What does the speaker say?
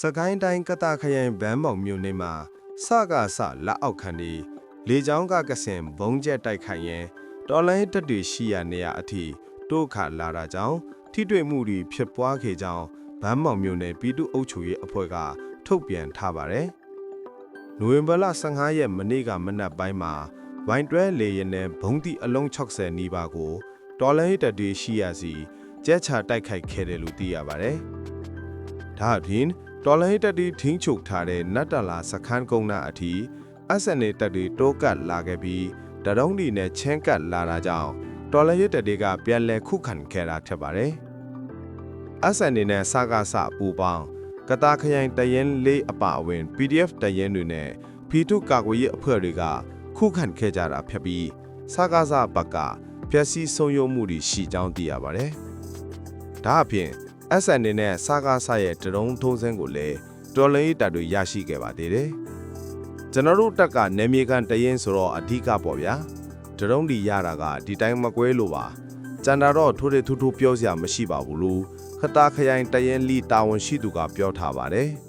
စကိုင်းတိုင်းကတခရိုင်ဗန်းမောင်မြို့နယ်မှာစကစလက်အောက်ခံဒီလေချောင်းကကစင်ဘုံကျက်တိုက်ခိုက်ရင်တော်လိုင်းတက်တွေရှိရနေရအထိတိုးခါလာတာကြောင့်ထိတွေ့မှုတွေဖြစ်ပွားခဲ့ကြောင်းဗန်းမောင်မြို့နယ်ပြည်သူ့အုပ်ချုပ်ရေးအဖွဲ့ကထုတ်ပြန်ထားပါတယ်။နိုဝင်ဘာလ15ရက်မနေ့ကမနက်ပိုင်းမှာဝိုင်တွဲလေရင်နဲ့ဘုံတိအလုံး60နီးပါးကိုတော်လိုင်းတက်တွေရှိရစီကျဲချတိုက်ခိုက်ခဲ့တယ်လို့သိရပါတယ်။ဒါအပြင် တော်လိုင်းတက်တီထင်းချုပ်ထားတဲ့နတ်တလာစခန်းကုန်းနာအထိအဆန်နေတက်တီတိုးကတ်လာခဲ့ပြီးတရုံးဒီနဲ့ချင်းကတ်လာတာကြောင့်တော်လိုင်းတက်တီကပြန်လဲခုခံခဲ့တာဖြစ်ပါတယ်။အဆန်နေနဲ့စကားစပူပေါင်းကတာခရိုင်တရင်လေးအပါအဝင် PDF တရင်တွေနဲ့ဖီထုကာကွယ်ရေးအဖွဲ့တွေကခုခံခဲ့ကြတာဖြစ်ပြီးစကားစဘက်ကပျက်စီးဆုံးယုံမှုတွေရှိကြောင်းသိရပါတယ်။ဒါအပြင် SN နဲ့စကားဆရဲ့တရုံထုံးစင်းကိုလည်းတော်လင်းတပ်တွေရရှိခဲ့ပါသေးတယ်။ကျွန်တော်တို့တက်ကနေမြေကန်တရင်ဆိုတော့အဓိကပေါ့ဗျာ။တရုံဒီရတာကဒီတိုင်းမကွဲလို့ပါ။ကျန်တာတော့ထိုးတဲ့ထူးထူးပြောစရာမရှိပါဘူးလို့ခတာခရိုင်တရင်လီတာဝန်ရှိသူကပြောထားပါတယ်။